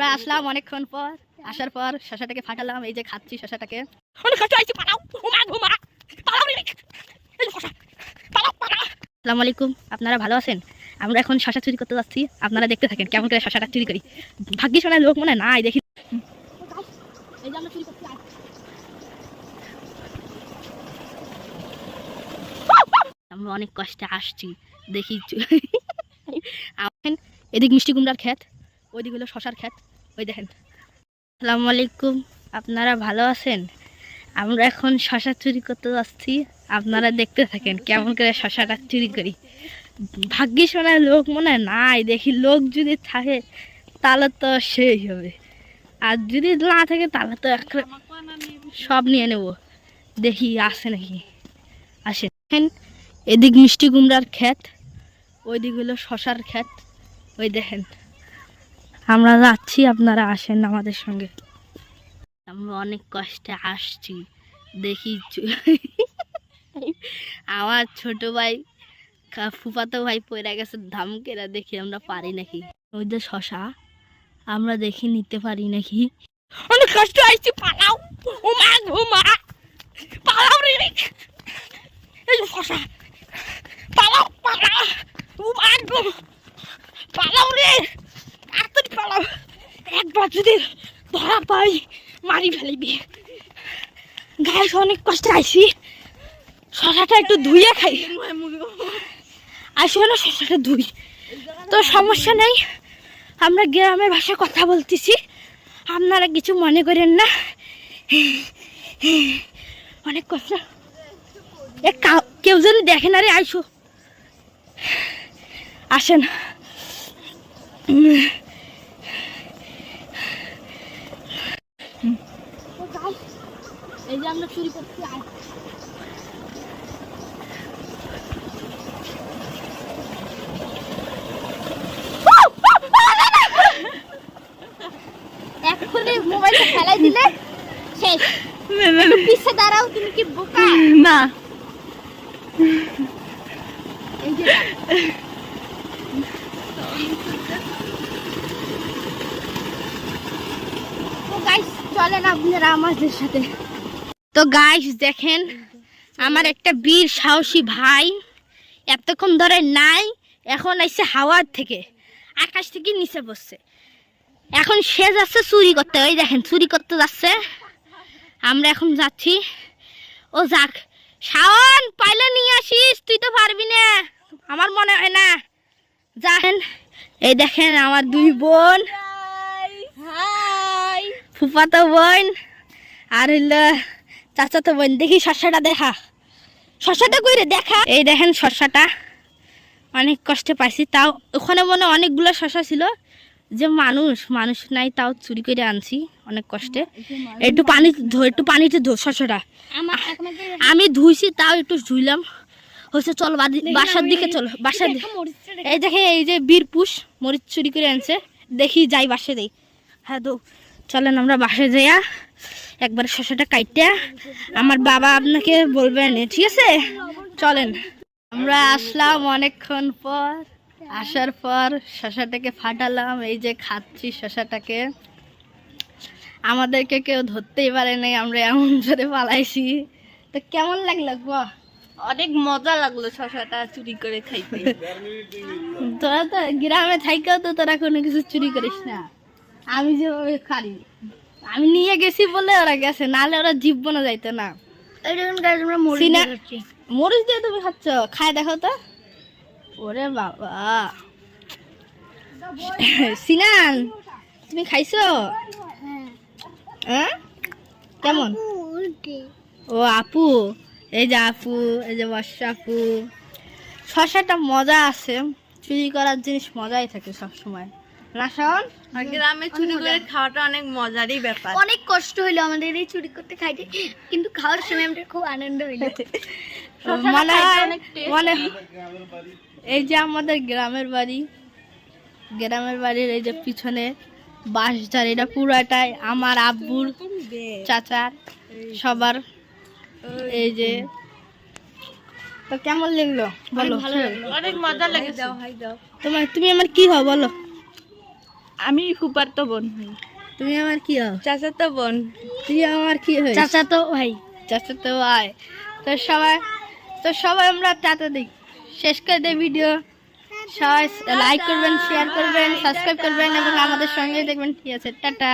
আমরা আসলাম অনেকক্ষণ পর। আসার পর শশাটাকে ফাটালাম এই যে খাচ্ছি শশাটাকে। আসসালামু আলাইকুম আপনারা ভালো আছেন? আমরা এখন শশা চুরি করতে যাচ্ছি আপনারা দেখতে থাকেন কেমন করে শশাটা চুরি করি। ভাগ্যিস শোনার লোক মনে হয় নাই দেখি। এই যে আমরা চুরি করতে আমরা অনেক কষ্টে আসছি দেখি। এদিক মিষ্টি কুমড়ার ক্ষেত। ওইদিক হলো শশার ক্ষেত, ওই দেখেন। আসসালামু আলাইকুম, আপনারা ভালো আছেন? আমরা এখন শশা চুরি করতে যাচ্ছি, আপনারা দেখতে থাকেন কেমন করে শশাটা চুরি করি। ভাগ্যিস মনে লোক মনে নাই, দেখি লোক যদি থাকে, তাহলে তো সেই হবে। আর যদি না থাকে, তাহলে তো সব নিয়ে নেব। দেখি আসে নাকি? আসে। দেখেন, এদিক মিষ্টি কুমড়ার ক্ষেত, ওইদিক হলো শশার ক্ষেত, ওই দেখেন। আমরা যাচ্ছি আপনারা আসেন আমাদের সঙ্গে। আমরা অনেক কষ্টে আসছি দেখি আমার ছোট ভাই ফুফাতো ভাই পড়ে গেছে ধামকেরা দেখি আমরা পারি নাকি। ওই যে শশা আমরা দেখি নিতে পারি নাকি। অনেক কষ্ট আসছি পালাও। ও মা গো মা পালাও রে এই যে শশা পালাও পালাও ও মা গো পালাও রে তাড়াতাড়ি পালাও একবার যদি ধরা পাই মারি ফেলিবি। গায়ে অনেক কষ্ট আইসি শশাটা একটু ধুইয়া খাই। আসলে না, শশাটা ধুই। তো সমস্যা নেই, আমরা গ্রামের ভাষায় কথা বলতেছি। আপনারা কিছু মনে করেন না। অনেক কষ্ট। এ কেউ যদি দেখে না রে, আইসো। আসেন এই যে আমরা চুরি করতে আই এক্ষুনি মোবাইলটা ফেলাই দিলে শেষ। পিছে দাঁড়াও তুমি কি বোকা? না। এই যে চলেন আপনারা আমাদের সাথে। তো গাইস দেখেন আমার একটা বীর সাহসী ভাই এতক্ষণ ধরে নাই এখন এসে হাওয়ার থেকে আকাশ থেকে নিচে বসছে এখন সে যাচ্ছে চুরি করতে ওই দেখেন চুরি করতে যাচ্ছে। আমরা এখন যাচ্ছি। ও যাক শাওন পাইলে নিয়ে আসিস তুই তো পারবি না আমার মনে হয় না। যান এই দেখেন আমার দুই বোন। ফুফাতো বোন আর হইল চাচাতো বোন দেখি শস্যটা দেখা। শস্যটা কইরে দেখা। এই দেখেন শস্যটা অনেক কষ্টে পাইছি। তাও ওখানে মনে অনেকগুলো শস্য ছিল। যে মানুষ মানুষ নাই তাও চুরি করে আনছি অনেক কষ্টে। একটু পানি একটু পানিতে ধো শস্যটা আমি ধুইছি তাও একটু ধুইলাম। হচ্ছে চল বাসার দিকে চলো বাসার দিকে। এই দেখে এই যে বীরপুষ মরিচ চুরি করে আনছে। দেখি যাই বাসে দেই। হ্যাঁ তো চলেন আমরা বাসে যাইয়া একবার শশাটা কাইটা আমার বাবা আপনাকে বলবেন ঠিক আছে? চলেন। আমরা আসলাম অনেকক্ষণ পর, আসার পর শশাটাকে ফাটালাম, এই যে খাচ্ছি শশাটাকে। আমাদেরকে কেউ ধরতেই পারে নাই, আমরা এমন জোরে পালাইছি। তো কেমন লাগল গো? অনেক মজা লাগল শশাটা চুরি করে খাইতে। তোরা তো গ্রামে থাইকেও তো তোরা কোনো কিছু চুরি করিস না। আমি যেভাবে খারি। আমি নিয়ে গেছি বলে ওরা গেছে নাহলে ওরা জীবনও যাইতো না। মরিচ দিয়ে তুমি খাচ্ছ? খায় দেখো তো। ওরে বাবা। সিনান তুমি খাইছো? হ্যাঁ। কেমন? ও আপু এই যে আপু এই যে বর্ষা আপু। শশাটা মজা আছে চুরি করার জিনিস মজাই থাকে সব সময় না শাওন আর গ্রামে চুরি করে খাওয়াটা অনেক মজারই ব্যাপার। অনেক কষ্ট হইল আমাদের এই চুরি করতে খাইতে। কিন্তু খাওয়ার সময় আমাদের খুব আনন্দ হইল। মনে হয় মানে এই যে আমাদের গ্রামের বাড়ি গ্রামের বাড়ির এই যে পিছনে বাঁশঝাড় এটা পুরাটাই আমার আব্বুর চাচার সবার এই যে। তো কেমন লাগল? বলো। অনেক মজা লেগেছে। তোমার তুমি আমার কি হও বলো। আমি ফুপার তো বোন তুমি আমার কি হও? চাচা তো বোন। তুই আমার কি হই চাচা তো ভাই। চাচা তো ভাই। তো সবাই তো সবাই আমরা চাচা দিই। শেষ করে দেয় ভিডিও সবাই লাইক করবেন শেয়ার করবেন সাবস্ক্রাইব করবেন এবং আমাদের সঙ্গে দেখবেন। ঠিক আছে টাটা।